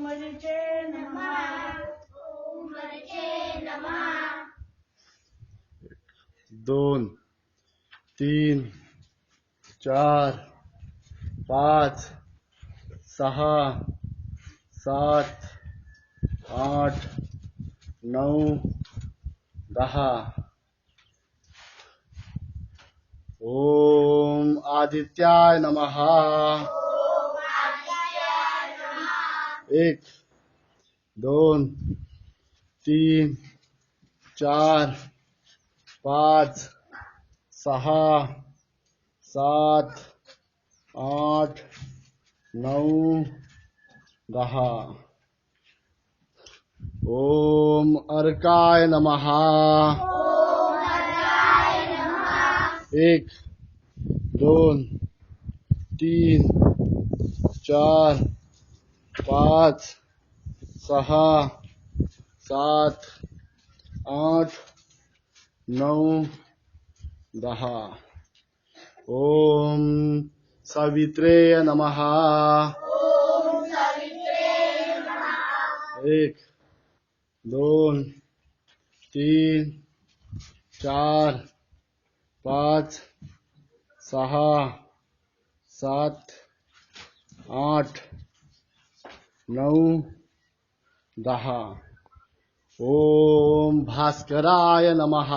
मरीचे नमः। दोन तीन चार पाच सहा सात आठ नऊ दहा। ओम आदित्याय नमः। एक दोन तीन, चार, पाच सहा सात, आठ नऊ दहा। ओम अर्काय नमः। एक दोन तीन, चार पाच सहा सात, आठ, नौ, दहा। ओम सावित्रेय नमः। एक, दोन, तीन, चार, पाच सहा सात, आठ नऊ दहा। ओम भास्कराय नमः।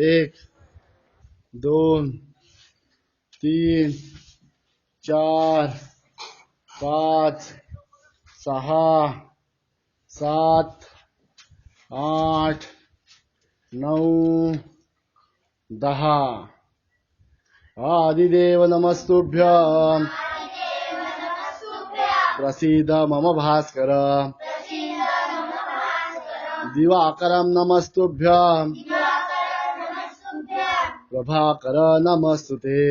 एक, दोन, तीन, चार, पाच सहा सात, आठ नऊ दहा। आदिदेव नमस्तुभ्य प्रसीद मम भास्कर। दिवाकरं नमस्तुभ्य प्रभाकर नमस्तुते